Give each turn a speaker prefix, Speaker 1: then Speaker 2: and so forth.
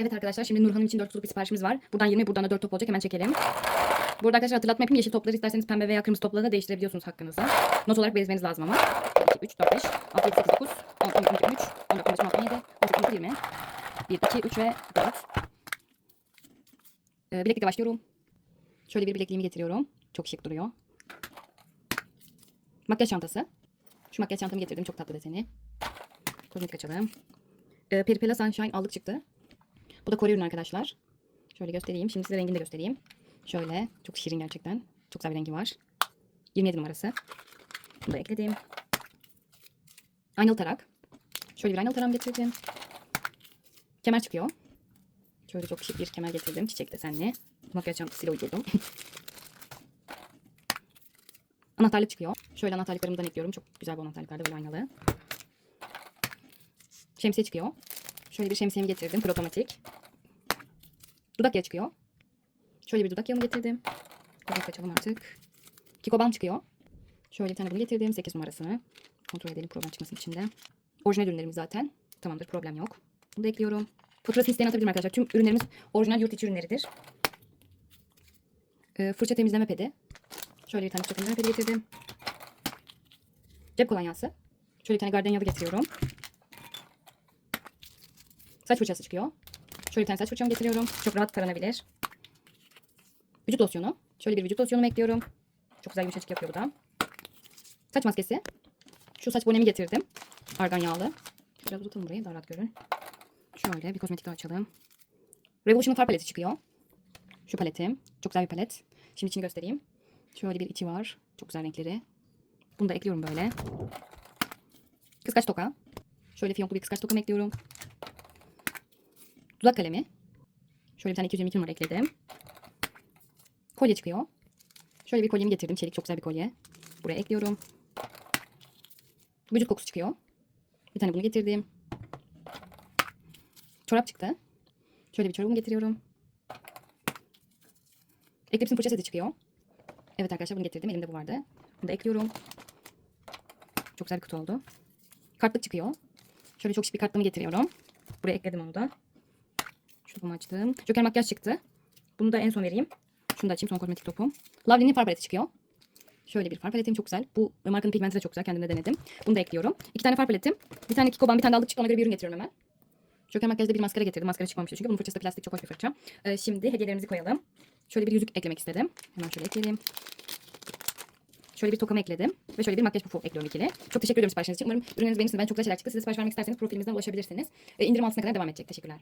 Speaker 1: Evet arkadaşlar şimdi Nurhan'ın için 4 top bir siparişimiz var. Buradan 20 buradan da 4 top olacak hemen çekelim. Burada arkadaşlar hatırlatma yapayım. Yeşil topları isterseniz pembe veya kırmızı topları da değiştirebiliyorsunuz hakkınızda. Not olarak belirtmeniz lazım ama. 2, 3, 4, 5, 6, 7, 8, 9, 10, 12, 13, 14, 15, 16, 17, 18, 19, 20. 1, 2, 3 ve 4. Ee, bileklikle başlıyorum. Şöyle bir bilekliğimi getiriyorum. Çok şık duruyor. Makyaj çantası. Şu makyaj çantamı getirdim. Çok tatlı deseni. Kozmetik açalım. Ee, Peripela Sunshine aldık çıktı. Bu da Kore ürünü arkadaşlar. Şöyle göstereyim. Şimdi size rengini de göstereyim. Şöyle. Çok şirin gerçekten. Çok güzel bir rengi var. 27 numarası. Bunu da ekledim. Aynalı tarak. Şöyle bir aynalı tarağım getirdim. Kemer çıkıyor. Şöyle çok şık bir kemer getirdim. Çiçek desenli. Makyaj çantasıyla uydurdum. Anahtarlık çıkıyor. Şöyle anahtarlıklarımdan ekliyorum. Çok güzel bu anahtarlıklar da böyle aynalı. Şemsiye çıkıyor. Şöyle bir şemsiyemi getirdim. Protomatik. Dudak yağı çıkıyor. Şöyle bir dudak yağımı getirdim. Dudak açalım artık. Kikoban çıkıyor. Şöyle bir tane bunu getirdim. 8 numarasını. Kontrol edelim problem çıkmasın içinde. Orijinal ürünlerimiz zaten. Tamamdır problem yok. Bunu da ekliyorum. Faturasını isteyen atabilirim arkadaşlar. Tüm ürünlerimiz orijinal yurt içi ürünleridir. Ee, fırça temizleme pedi. Şöyle bir tane fırça temizleme pedi getirdim. Cep kolonyası. Şöyle bir tane gardenyalı getiriyorum. Saç fırçası çıkıyor. Şöyle bir tane saç fırçamı getiriyorum. Çok rahat taranabilir. Vücut losyonu. Şöyle bir vücut losyonumu ekliyorum. Çok güzel yumuşacık yapıyor bu da. Saç maskesi. Şu saç bonemi getirdim. Argan yağlı. Biraz uzatalım burayı daha rahat görün. Şöyle bir kozmetik daha açalım. Revolution'un far paleti çıkıyor. Şu paletim. Çok güzel bir palet. Şimdi içini göstereyim. Şöyle bir içi var. Çok güzel renkleri. Bunu da ekliyorum böyle. Kıskaç toka. Şöyle fiyonklu bir kıskaç tokam ekliyorum. Dudak kalemi. Şöyle bir tane 222 numara ekledim. Kolye çıkıyor. Şöyle bir kolyemi getirdim. Çelik çok güzel bir kolye. Buraya ekliyorum. Vücut kokusu çıkıyor. Bir tane bunu getirdim. Çorap çıktı. Şöyle bir çorabımı getiriyorum. Eklips'in fırça seti çıkıyor. Evet arkadaşlar bunu getirdim. Elimde bu vardı. Bunu da ekliyorum. Çok güzel bir kutu oldu. Kartlık çıkıyor. Şöyle çok şık bir kartlığımı getiriyorum. Buraya ekledim onu da. Şu topumu açtım. Joker makyaj çıktı. Bunu da en son vereyim. Şunu da açayım son kozmetik topum. Lavlin'in far paleti çıkıyor. Şöyle bir far paletim çok güzel. Bu markanın pigmenti de çok güzel. Kendim de denedim. Bunu da ekliyorum. İki tane far paletim. Bir tane Kikoban bir tane de aldık çıktı. Ona göre bir ürün getiriyorum hemen. Joker makyajda bir maskara getirdim. Maskara çıkmamıştı çünkü. Bunun fırçası da plastik çok hoş bir fırça. Ee, şimdi hediyelerimizi koyalım. Şöyle bir yüzük eklemek istedim. Hemen şöyle ekleyelim. Şöyle bir tokamı ekledim. Ve şöyle bir makyaj pufu ekliyorum ikili. Çok teşekkür ediyorum siparişiniz için. Umarım ürünleriniz beğenirsiniz. Ben çok güzel şeyler çıktı. Size sipariş vermek isterseniz profilimizden ulaşabilirsiniz. Ee, indirim altısına kadar devam edecek. Teşekkürler.